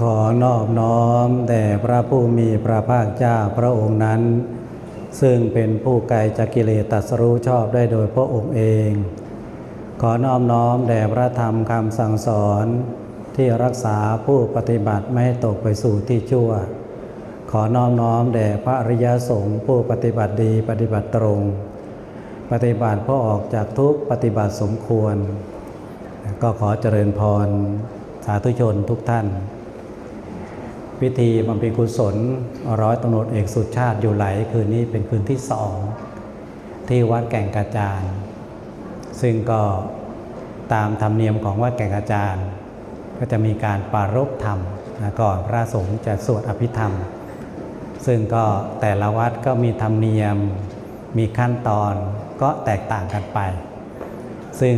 ขอนอบน้อมแด่พระผู้มีพระภาคเจ้าพระองค์นั้น ซึ่งเป็นผู้ไกลจากกิเลสตัสรู้ชอบได้โดยพระองค์เอง ขอนอบน้อมแด่พระธรรมคำสั่งสอนที่รักษาผู้ปฏิบัติไม่ให้ตกไปสู่ที่ชั่ว ขอนอบน้อมแด่พระอริยสงฆ์ผู้ปฏิบัติดีปฏิบัติตรง ปฏิบัติเพื่อออกจากทุกปฏิบัติสมควร ก็ขอเจริญพรสาธุชนทุกท่าน พิธีบำเพ็ญกุศล ร้อยตำรวจเอกสุชาติอยู่ไหล คืนนี้เป็นคืนที่สองที่วัดแก่งกระจานซึ่งก็ตามธรรมเนียมของวัดแก่งกระจานก็จะมีการปรารภธรรมนะก่อนพระสงฆ์จะสวดอภิธรรม ซึ่งก็แต่ละวัดก็มีธรรมเนียมมีขั้นตอนก็แตกต่างกันไป ซึ่ง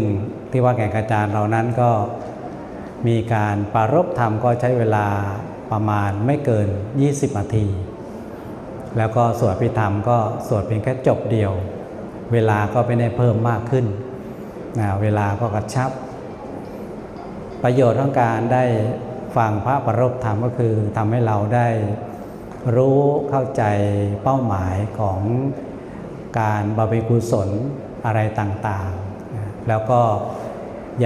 ที่วัดแก่งกระจานเรานั้นก็มีการปรารภธรรมก็ใช้เวลา ประมาณไม่เกิน 20นาที แล้วก็สวดพิธรรมก็สวดเพียงแค่จบเดียว เวลาก็ไม่ได้เพิ่มมากขึ้นนะเวลาก็กระชับ ประโยชน์ของการได้ฟังพระประรบธรรมก็คือทำให้เราได้รู้เข้าใจเป้าหมายของการบำเพ็ญกุศลอะไรต่างๆ แล้วก็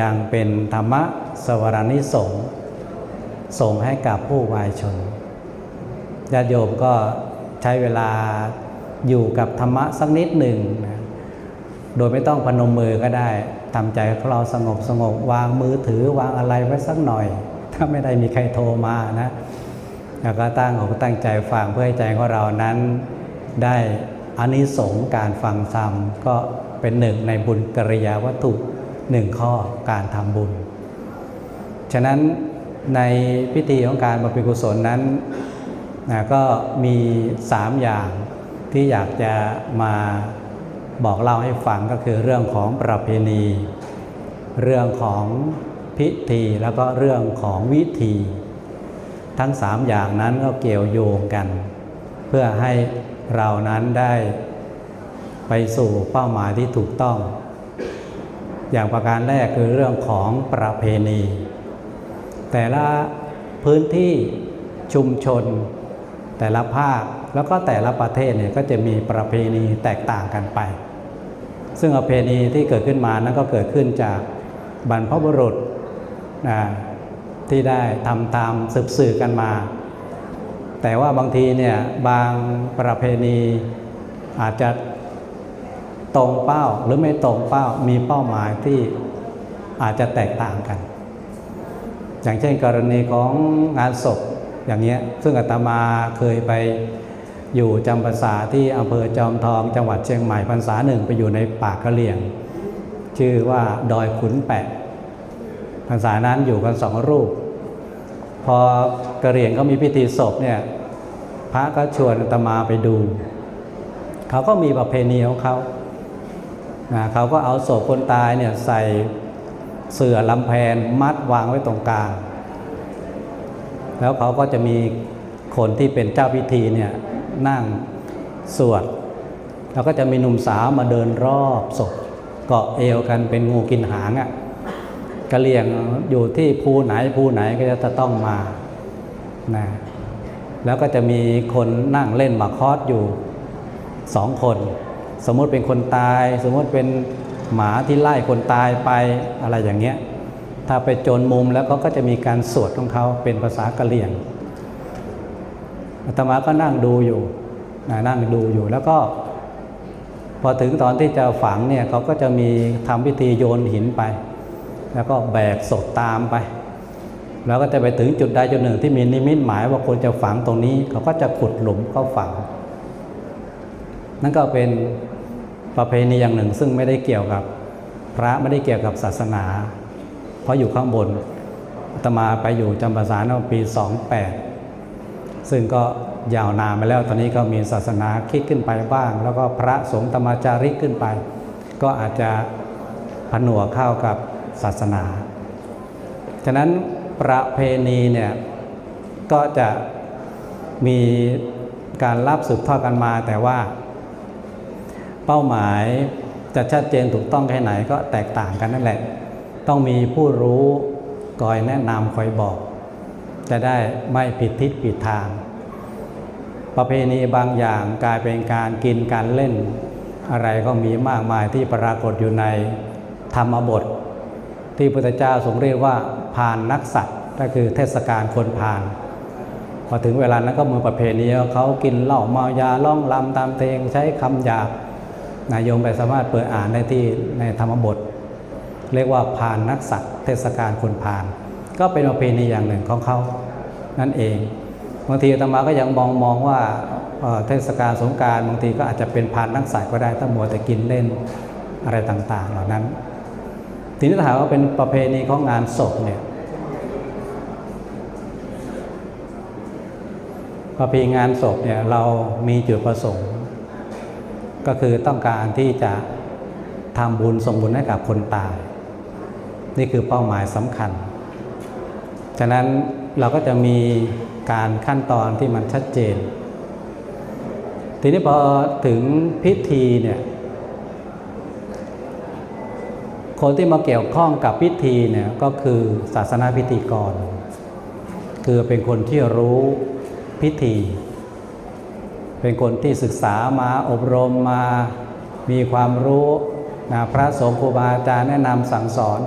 ยังเป็นธรรมะสวรนิสงส์ ส่งให้กับผู้วายชนญาติโยมก็ใช้เวลาอยู่กับธรรมะสักนิดหนึ่งนะโดยไม่ต้องพนมมือก็ได้ทำใจของเราสงบสงบวางมือถือวางอะไรไว้สักหน่อย ถ้าไม่ได้มีใครโทรมานะแล้วก็ตั้งอกตั้งใจฟังเพื่อให้ใจของเรานั้น ได้อานิสงส์การฟังธรรมก็เป็นหนึ่งในบุญกริยาวัตถุหนึ่งข้อการทำบุญ ฉะนั้น ในพิธีของการบำเพ็ญกุศลนั้นนะก็มีสามอย่างที่อยากจะมาบอกเล่าให้ฟังก็คือเรื่องของประเพณี เรื่องของพิธีแล้วก็เรื่องของวิธี ทั้งสามอย่างนั้นก็เกี่ยวโยงกัน เพื่อให้เรานั้นได้ไปสู่เป้าหมายที่ถูกต้อง อย่างประการแรกคือเรื่องของประเพณี แต่ละพื้นที่ชุมชน แต่ละภาคแล้วก็แต่ละประเทศเนี่ยก็จะมีประเพณีแตกต่างกันไป ซึ่งประเพณีที่เกิดขึ้นมานั้นก็เกิดขึ้นจากบรรพบุรุษที่ได้ทำตามสืบสื่อกันมา แต่ว่าบางทีเนี่ยบางประเพณีอาจจะตรงเป้าหรือไม่ตรงเป้ามีเป้าหมายที่อาจจะแตกต่างกัน อย่างเช่นกรณีของงานศพอย่างเงี้ยซึ่งอาตมาเคยไปอยู่จำพรรษาที่อำเภอจอมทอง จังหวัดเชียงใหม่พรรษาหนึ่งไปอยู่ในป่ากะเหลี่ยง ชื่อว่าดอยขุนแปะพรรษานั้นอยู่กันสองรูป พอกะเหรี่ยงเขามีพิธีศพเนี่ยพระก็ชวนอาตมาไปดู เขาก็มีประเพณีของเขาเขาก็เอาศพคนตายเนี่ยใส่ เสื่อลำแพนมัดวางไว้ตรงกลาง แล้วเขาก็จะมีคนที่เป็นเจ้าพิธีเนี่ยนั่งสวด แล้วก็จะมีหนุ่มสาวมาเดินรอบศพเกาะเอวกันเป็นงูกินหางอะ่ะกะเลียงอยู่ที่ภูไหนภูไหนก็จะต้องมานะแล้วก็จะมีคนนั่งเล่นหมากคอสอยู่สองคน สมมติเป็นคนตาย สมมติเป็น หมาที่ไล่คนตายไปอะไรอย่างเงี้ยถ้าไปโจรมุมแล้วเขาก็จะมีการสวดของเขาเป็นภาษากะเหรี่ยงอาตมาก็นั่งดูอยู่นะนั่งดูอยู่แล้วก็พอถึงตอนที่จะฝังเนี่ยเขาก็จะมีทำพิธีโยนหินไป แล้วก็แบกศพตามไป แล้วก็จะไปถึงจุดใดจุดหนึ่งที่มีนิมิตหมายว่าควรจะฝังตรงนี้ เขาก็จะขุดหลุมเข้าฝัง นั่นก็เป็น ประเพณีอย่างหนึ่งซึ่งไม่ได้เกี่ยวกับพระไม่ได้เกี่ยวกับศาสนา เพราะอยู่ข้างบนตมาไปอยู่จำพรรษาในปี 28 ซึ่งก็ยาวนานไปแล้วตอนนี้ก็มีศาสนาคิดขึ้นไปบ้าง แล้วก็พระสงฆ์ธรรมจาริกขึ้นไป ก็อาจจะผนวกเข้ากับศาสนา ฉะนั้นประเพณีเนี่ยก็จะมีการรับสืบทอดกันมาแต่ว่า เป้าหมายจะชัดเจนถูกต้องแค่ไหนก็แตกต่างกันนั่นแหละ ต้องมีผู้รู้คอยแนะนำคอยบอก จะได้ไม่ผิดทิศผิดทาง ประเพณีบางอย่างกลายเป็นการกินการเล่น อะไรก็มีมากมายที่ปรากฏอยู่ในธรรมบท ที่พระพุทธเจ้าทรงเรียกว่าพานนักสัตว์ก็คือเทศกาลคนพานพอถึงเวลานั้นก็มือประเพณีเขากินเหล้าเมายาล่องลำตามเพลงใช้คำหยาบ นายโยมไปสามารถเปิดอ่านได้ที่ในธรรมบท เรียกว่าพานนักสัตว์เทศกาลคนพาน ก็เป็นประเพณีอย่างหนึ่งของเขานั่นเองบางทีอาตมาก็ยังมองมองว่าเทศกาลสงการบางทีก็อาจจะเป็นพานนักสัตว์ก็ได้ถ้ามัวแต่กินเล่นอะไรต่าง ๆ เหล่านั้นทีนี้ถามว่าเป็นประเพณีของงานศพเนี่ยประเพณีงานศพเนี่ยเรามีจุดประสงค์ ก็คือต้องการที่จะทำบุญส่งบุญให้กับคนตาย นี่คือเป้าหมายสำคัญ ฉะนั้นเราก็จะมีการขั้นตอนที่มันชัดเจน ทีนี้พอถึงพิธีเนี่ยคนที่มาเกี่ยวข้องกับพิธีเนี่ยก็คือศาสนาพิธีกร คือเป็นคนที่รู้พิธี เป็นคนที่ศึกษามาอบรมมา มีความรู้นะพระสงฆ์ครูบาอาจารย์แนะนำสั่งสอน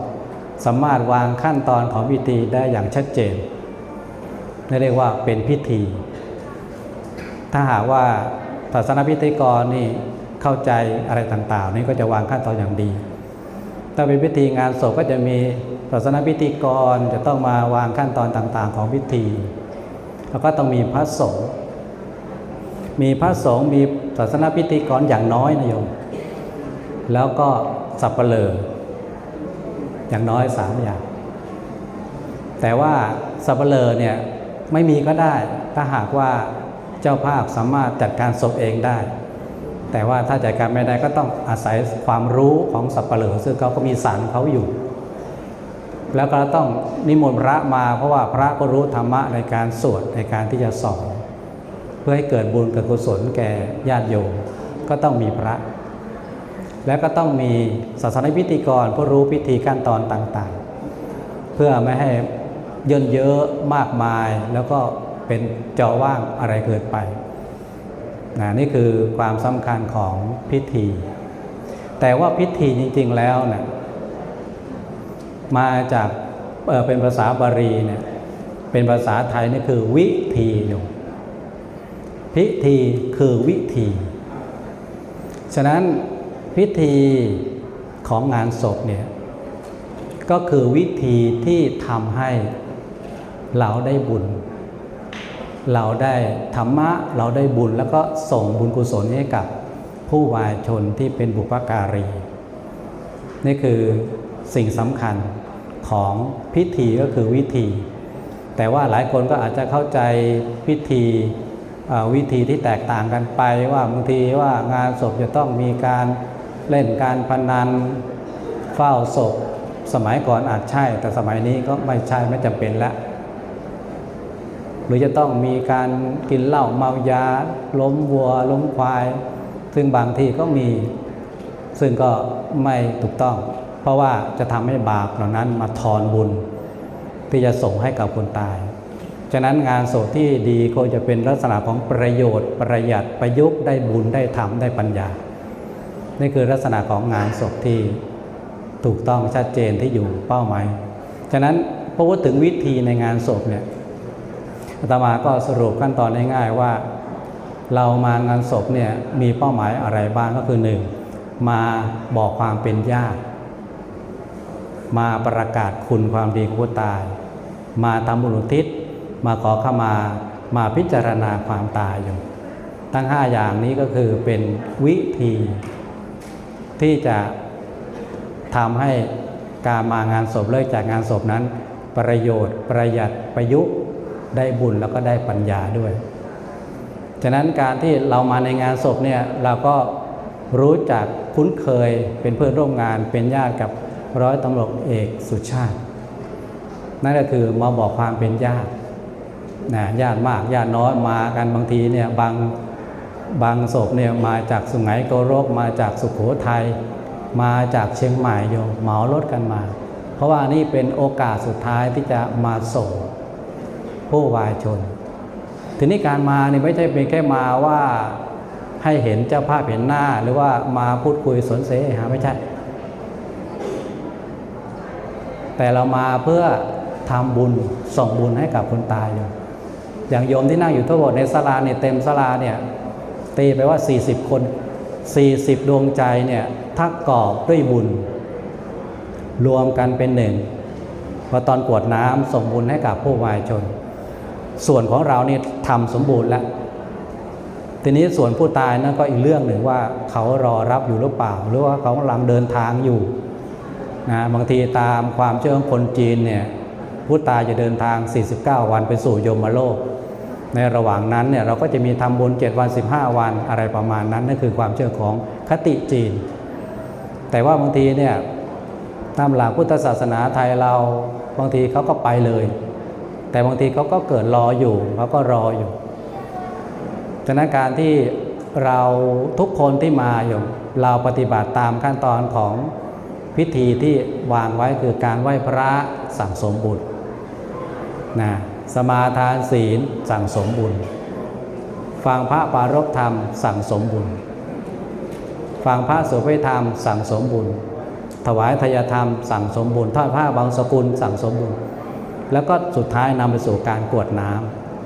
สามารถวางขั้นตอนของพิธีได้อย่างชัดเจนนี่เรียกว่าเป็นพิธี ถ้าหากว่าศาสนาพิธีกรนี่เข้าใจอะไรต่างๆ นี่ก็จะวางขั้นตอนอย่างดี ถ้าเป็นพิธีงานศพก็จะมีศาสนาพิธีกรจะต้องมาวางขั้นตอนต่างๆ ของพิธี แล้วก็ต้องมีพระสงฆ์ มีพระสงฆ์มีศาสนาพิธีกรอย่างน้อยนะโยม แล้วก็สับเปลออย่างน้อยสามอย่าง แต่ว่าสับเปลอเนี่ยไม่มีก็ได้ถ้าหากว่าเจ้าภาพสามารถจัดการศพเองได้ แต่ว่าถ้าจัดการไม่ได้ก็ต้องอาศัยความรู้ของสับเปลอซึ่งเขาก็มีสารเขาอยู่ แล้วก็ต้องนิมนต์พระมาเพราะว่าพระก็รู้ธรรมะในการสวดในการที่จะสอน พื่อให้เกิดบุญเกิดกุศลแก่ญาติโยมก็ต้องมีพระ และก็ต้องมีศาสนพิธีกรผู้รู้พิธีขั้นตอนต่างๆ เพื่อไม่ให้เยินเยอะมากมายแล้วก็เป็นจอว่างอะไรเกิดไปนะนี่คือความสำคัญของพิธี แต่ว่าพิธีจริงๆแล้วนะมาจากเเป็นภาษาบาลีเนี่ยเป็นภาษาไทยนี่คือวิธีอยู่ พิธีคือวิธี ฉะนั้นพิธีของงานศพเนี่ยก็คือวิธีที่ทำให้เราได้บุญ เราได้ธรรมะเราได้บุญแล้วก็ส่งบุญกุศลให้กับผู้วายชนที่เป็นบุพการี นี่คือสิ่งสำคัญของพิธีก็คือวิธี แต่ว่าหลายคนก็อาจจะเข้าใจพิธี วิธีที่แตกต่างกันไปว่าบางทีว่างานศพจะต้องมีการเล่นการพนันเฝ้าศพ สมัยก่อนอาจใช่ แต่สมัยนี้ก็ไม่ใช่ไม่จำเป็นแล้วหรือจะต้องมีการกินเหล้าเมายา ล้มวัว ล้มควาย ซึ่งบางที่ก็มี ซึ่งก็ไม่ถูกต้อง เพราะว่าจะทำให้บาปเหล่านั้นมาทอนบุญ ที่จะส่งให้กับคนตาย ฉะนั้นงานศพที่ดีควรจะเป็นลักษณะของประโยชน์ ประหยัดประยุกต์ได้บุญได้ธรรมได้ปัญญา นี่คือลักษณะของงานศพที่ถูกต้องชัดเจนที่อยู่เป้าหมาย ฉะนั้นพอพูดถึงวิธีในงานศพเนี่ยอาตมาก็สรุปขั้นตอนง่ายๆว่า เรามางานศพเนี่ยมีเป้าหมายอะไรบ้างก็คือหนึ่งมาบอกความเป็นญาติ มาประกาศคุณความดีของผู้ตาย มาทำบุญอุทิศ มาขอขมามาพิจารณาความตายอยู่ ทั้งห้าอย่างนี้ก็คือเป็นวิธี ที่จะทำให้การมางานศพเลิกจากงานศพนั้น ประโยชน์ประหยัดประยุกต์ได้บุญแล้วก็ได้ปัญญาด้วย ฉะนั้นการที่เรามาในงานศพเนี่ยเราก็รู้จักคุ้นเคยเป็นเพื่อนร่วมงานเป็นญาติกับร้อยตำรวจเอกสุชาติ นั่นก็คือมาบอกความเป็นญาติ นะญาติมากญาติน้อยมากันบางทีเนี่ยบางบางศพเนี่ยมาจากสุไหงโกรกมาจากสุขโขทัยมาจากเชียงใหม่โยมเหมารถกันมา เพราะว่านี่เป็นโอกาสสุดท้ายที่จะมาส่งผู้วายชน ทีนี้การมานี่ไม่ใช่เป็นแค่มาว่าให้เห็นเจ้าภาพเห็นหน้าหรือว่ามาพูดคุยสนเสหาไม่ใช่ แต่เรามาเพื่อทำบุญส่งบุญให้กับคนตายอยู่ อย่างโยมที่นั่งอยู่ทั้งหมดในศาลาเนี่ยเต็มศาลาเนี่ยตีไปว่า 40 คน 40 ดวงใจเนี่ยถ้ากอบด้วยบุญ รวมกันเป็นหนึ่งพอตอนกวดน้ำส่งบุญให้กับผู้วายชน ส่วนของเรานี่ทำสมบูรณ์แล้วทีนี้ส่วนผู้ตายนั่นก็อีกเรื่องหนึ่งว่าเขารอรับอยู่หรือเปล่า หรือว่าเขากำลังเดินทางอยู่นะบางทีตามความเชื่อของคนจีนเนี่ยผู้ตายจะเดินทาง 49 วันไปสู่ยมโลก ในระหว่างนั้นเนี่ยเราก็จะมีทำบุญ7วัน 15 วันอะไรประมาณนั้นนั่นคือความเชื่อของคติจีน แต่ว่าบางทีเนี่ยตามหลักพุทธศาสนาไทยเราบางทีเขาก็ไปเลย แต่บางทีเขาก็เกิดรออยู่เขาก็รออยู่ฉะนั้นการที่เราทุกคนที่มาอยู่เราปฏิบัติตามขั้นตอนของพิธีที่วางไว้คือการไหว้พระสั่งสมบุญนะ สมาทานศีลสั่งสมบุญ ฟังพระปารกธรรมสั่งสมบุญ ฟังพระสุภธรรมสั่งสมบุญ ถวายทายธรรมสั่งสมบุญทอดผ้าบางสกุลสั่งสมบุญ แล้วก็สุดท้ายนำไปสู่การกวดน้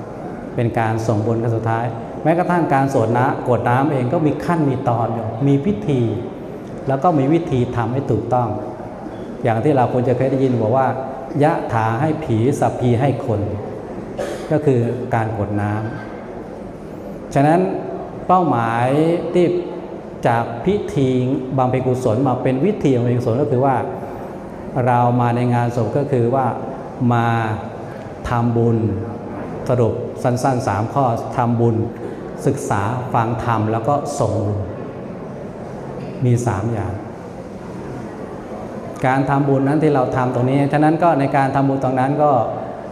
ำเป็นการส่งบุญกันสุดท้าย แม้กระทั่งการสวดน้ำกวดน้ำเองก็มีขั้นมีตอนอยู่มีพิธี แล้วก็มีวิธีทำให้ถูกต้อง อย่างที่เราควรจะเคยได้ยินบอกว่า ยะถาให้ผีสัพพีให้คน ก็คือการกดน้ำฉะนั้นเป้าหมายที่จากพิธีบำเพ็ญกุศลมาเป็นวิธีบำเพ็ญกุศลก็คือว่า เรามาในงานศพก็คือว่ามาทำบุญสรุปสั้นๆสามข้อทำบุญศึกษาฟังธรรมแล้วก็ส่งบุญมีสามอย่าง การทำบุญนั้นที่เราทำตรงนี้ ฉะนั้นก็ในการทำบุญตรงนั้นก็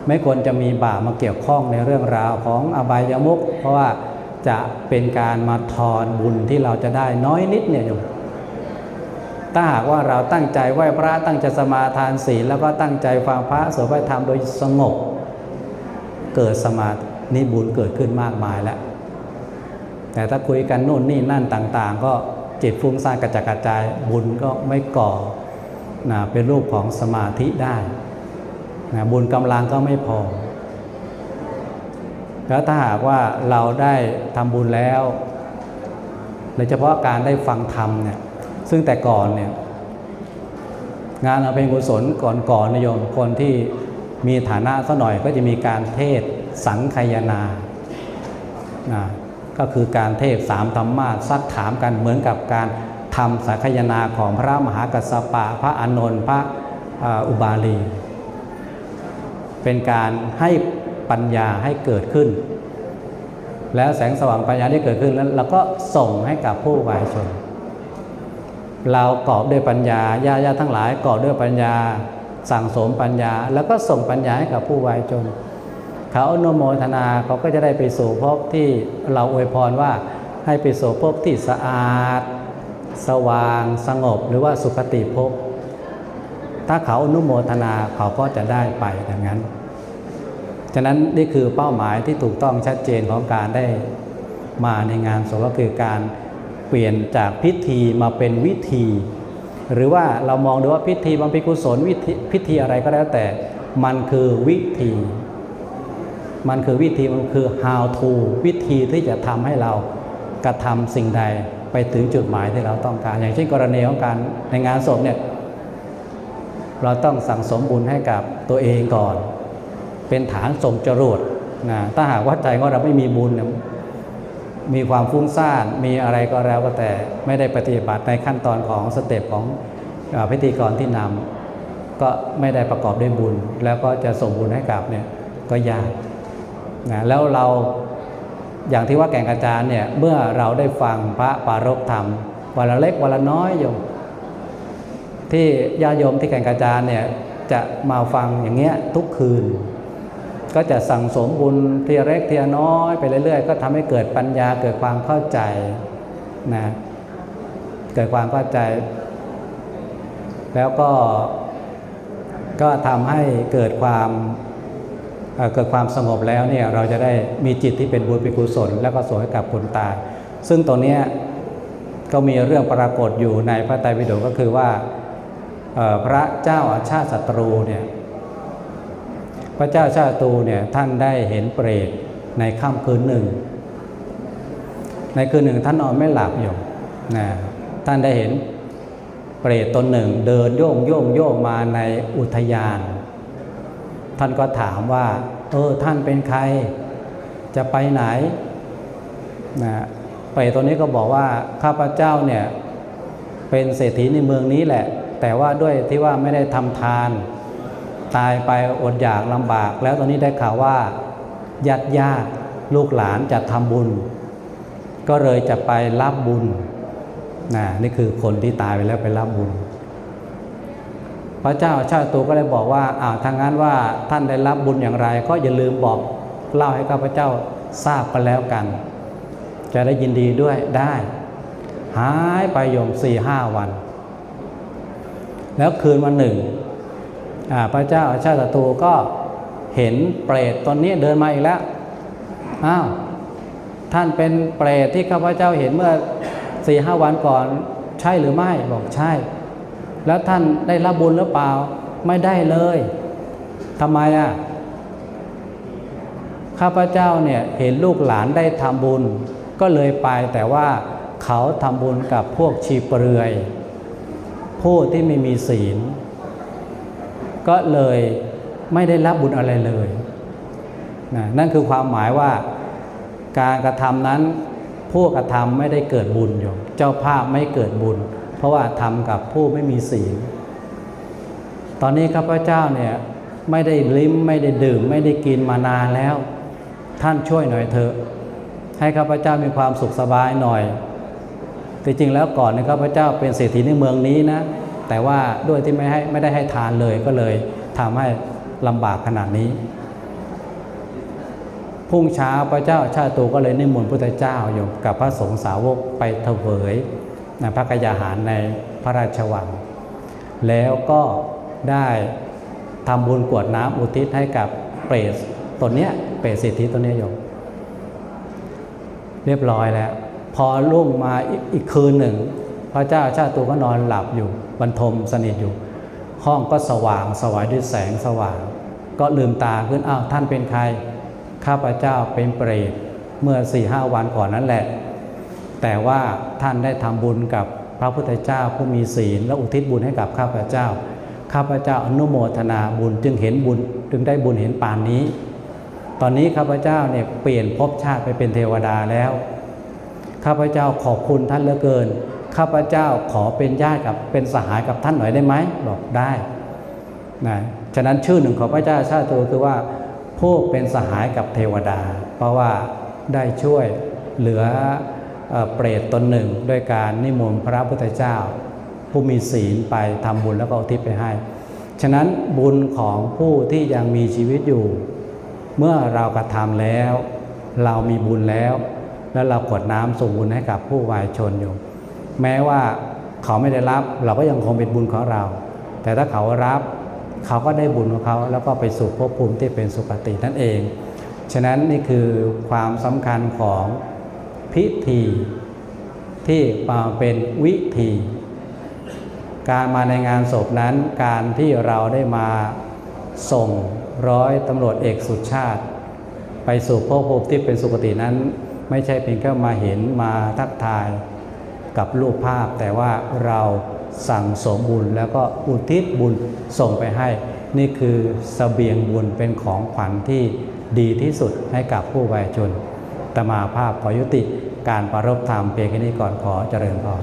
ไม่ควรจะมีบาปมาเกี่ยวข้องในเรื่องราวของอบายมุขเพราะว่าจะเป็นการมาทอนบุญที่เราจะได้น้อยนิดเนี่ยโยมถ้าหากว่าเราตั้งใจไหว้พระตั้งใจสมาทานศีลแล้วก็ตั้งใจฟังพระสวดพระธรรมโดยสงบ เกิดสมาธิบุญเกิดขึ้นมากมายแล้วแต่ถ้าคุยกันโน่นนี่นั่นต่าง ๆ ก็จิตฟุ้งซ่านกระจัดกระจายบุญก็ไม่ก่อ นะเป็นรูปของสมาธิได้นะบุญกำลังก็ไม่พอ แล้วถ้าหากว่าเราได้ทำบุญแล้วโดยเฉพาะการได้ฟังธรรมเนี่ยซึ่งแต่ก่อนเนี่ยงานเราเป็นกุศลก่อนๆนโยมคนที่มีฐานะสัหน่อยก็จะมีการเทศสังคายนานะก็คือการเทศสามธรรมะซักถามกันเหมือนกับการ ทำสังคายนาของพระมหากัสสปะพระอานนท์พระอุบาลี เป็นการให้ปัญญาให้เกิดขึ้น แล้วแสงสว่างปัญญาที่เกิดขึ้นแล้วเราก็ส่งให้กับผู้วายชน เรากอบด้วยปัญญาญาญาทั้งหลายกอบด้วยปัญญาสั่งสมปัญญา แล้วก็ส่งปัญญาให้กับผู้วายชนเขาอนุโมทนาเขาก็จะได้ไปสู่ภพที่เราอวยพรว่าให้ไปสู่ภพที่สะอาด สว่างสงบหรือว่าสุขติภพถ้าเขาอนุโมทนาเขาก็จะได้ไปดังนั้น ฉะนั้นนี่คือเป้าหมายที่ถูกต้องชัดเจนของการได้มาในงานศพก็คือการเปลี่ยนจากพิธีมาเป็นวิธี หรือว่าเรามองดูว่าพิธีบำเพ็ญกุศลวิธีพิธีอะไรก็แล้วแต่มันคือวิธี มันคือวิธีมันคือ how to วิธีที่จะทำให้เรากระทำสิ่งใด ไปถึงจุดหมายที่เราต้องการ อย่างเช่นกรณีของการในงานศพเนี่ยเราต้องสั่งสมบุญให้กับตัวเองก่อน เป็นฐานส่งจรวดนะถ้าหากว่าใจของเราไม่มีบุญมีความฟุ้งซ่านมีอะไรก็แล้วก็แต่ไม่ได้ปฏิบัติในขั้นตอนของสเต็ปของพิธีกรที่นำก็ไม่ได้ประกอบด้วยบุญ แล้วก็จะส่งบุญให้กับเนี่ยก็ยากนะแล้วเรา อย่างที่ว่าแก่งกระจานเนี่ยเมื่อเราได้ฟังพระปารกธรรมวันละเล็กวันละน้อยโยมที่ญาโยมที่แก่งกระจานเนี่ยจะมาฟังอย่างเงี้ยทุกคืน ก็จะสั่งสมบุญเทียเล็กเทียน้อยไปเรื่อยๆ ก็ทำให้เกิดปัญญาเกิดความเข้าใจนะเกิดความเข้าใจ แล้วก็ก็ทำให้เกิดความ เกิดความสงบแล้วเนี่ยเราจะได้มีจิตที่เป็นบุญเป็นกุศล แล้วก็ส่งให้กับคนตาย ซึ่งตรงนี้ก็มีเรื่องปรากฏอยู่ในพระไตรปิฎกก็คือว่าพระเจ้าอาชาติศัตรูเนี่ยพระเจ้าอาชาติศัตรูเนี่ยท่านได้เห็นเปรตในค่ำคืนหนึ่ง ในคืนหนึ่งท่านนอนไม่หลับอยู่นะท่านได้เห็นเปรตตนหนึ่งเดินโยงโยงโยงมาในอุทยาน ท่านก็ถามว่า เออท่านเป็นใครจะไปไหนนะเปรตตัวนี้ก็บอกว่าข้าพเจ้าเนี่ยเป็นเศรษฐีในเมืองนี้แหละ แต่ว่าด้วยที่ว่าไม่ได้ทำทาน ตายไปอดอยากลำบาก แล้วตอนนี้ได้ข่าวว่าญาติญาติลูกหลานจะทำบุญ ก็เลยจะไปรับบุญนะนี่คือคนที่ตายไปแล้วไปรับบุญ ระเจ้าชาติตูก็เลยบอกว่าอ้าวทางนั้นว่าท่านได้รับบุญอย่างไร ก็อย่าลืมบอกเล่าให้ข้าพเจ้าทราบกันแล้วกัน จะได้ยินดีด้วยได้ หายไปโยมสี่ห้าวัน แล้วคืนวันหนึ่งพระเจ้าชาติตูก็เห็นเปรตตนนี้เดินมาอีกแล้วอ้าวท่านเป็นเปรตที่ข้าพเจ้าเห็นเมื่อสี่ห้าวันก่อน ใช่หรือไม่บอกใช่ แล้วท่านได้รับบุญหรือเปล่า ไม่ได้เลยทำไมอะข้าพเจ้าเนี่ยเห็นลูกหลานได้ทำบุญ ก็เลยไปแต่ว่าเขาทำบุญกับพวกชีเปลือย ผู้ที่ไม่มีศีล ก็เลยไม่ได้รับบุญอะไรเลยนะนั่นคือความหมายว่าการกระทำนั้นผู้กระทำไม่ได้เกิดบุญอยู่ เจ้าภาพไม่เกิดบุญ เพราะว่าทำกับผู้ไม่มีศีล ตอนนี้ข้าพเจ้าเนี่ยไม่ได้ลิ้มไม่ได้ดื่ม ไม่ได้กินมานานแล้ว ท่านช่วยหน่อยเถอะ ให้ข้าพเจ้ามีความสุขสบายหน่อย แต่จริงแล้วก่อนเนี่ยข้าพเจ้าเป็นเศรษฐีในเมืองนี้นะ แต่ว่าด้วยที่ไม่ให้ไม่ได้ให้ทานเลยก็เลยทำให้ลำบากขนาดนี้พุ่งเช้าพระเจ้าชาติตูก็เลยนิมนต์พุทธเจ้าอยู่กับพระสงฆ์สาวกไปเถวย พระกยาหารในพระราชวัง แล้วก็ได้ทำบุญกวดน้ำอุทิศให้กับเปรตตนเนี้ยเปรตสิทธิตนเนี้ยโยมเรียบร้อยแล้ว พอรุ่งมาอีกคืนหนึ่ง พระเจ้าชาติตูก็นอนหลับอยู่บรรทมสนิทอยู่ ห้องก็สว่างสวายด้วยแสงสว่าง ก็ลืมตาขึ้นอ้าวท่านเป็นใคร ข้าพเจ้าเป็นเปรตเมื่อสี่ห้าวันก่อนนั้นแหละ แต่ว่าท่านได้ทำบุญกับพระพุทธเจ้าผู้มีศีลและอุทิศบุญให้กับข้าพเจ้า ข้าพเจ้าอนุโมทนาบุญจึงเห็นบุญจึงได้บุญเห็นปานนี้ ตอนนี้ข้าพเจ้าเนี่ยเปลี่ยนภพชาติไปเป็นเทวดาแล้ว ข้าพเจ้าขอบคุณท่านเหลือเกิน ข้าพเจ้าขอเป็นญาติกับเป็นสหายกับท่านหน่อยได้ไหมบอกได้นะฉะนั้นชื่อหนึ่งของพระเจ้าชาติตัวคือว่าผู้เป็นสหายกับเทวดา เพราะว่าได้ช่วยเหลือ เปรตตนหนึ่ง ด้วยการนิมนต์พระพุทธเจ้า ผู้มีศีลไปทำบุญแล้วก็อุทิศไปให้ ฉะนั้นบุญของผู้ที่ยังมีชีวิตอยู่ เมื่อเรากระทำแล้ว เรามีบุญแล้ว แล้วเรากดน้ำส่งบุญให้กับผู้วายชนอยู่ แม้ว่าเขาไม่ได้รับเราก็ยังคงเป็นบุญของเรา แต่ถ้าเขารับเขาก็ได้บุญของเขาแล้วก็ไปสู่ภพภูมิที่เป็นสุคตินั่นเอง ฉะนั้นนี่คือความสำคัญของ พิธี ที่มาเป็นวิธี การมาในงานศพนั้น การที่เราได้มาส่งร้อยตำรวจเอกสุดชาติ ไปสู่ภพภูมิที่เป็นสุคตินั้น ไม่ใช่เพียงแค่มาเห็นมาทักทายกับรูปภาพ แต่ว่าเราสั่งสมบุญแล้วก็อุทิศบุญส่งไปให้ นี่คือสเสบียงบุญเป็นของขวัญที่ดีที่สุดให้กับผู้วายชน ตมาภาพขอยุติการประรบธรรมเพียงแค่นี้ก่อนขอเจริญพร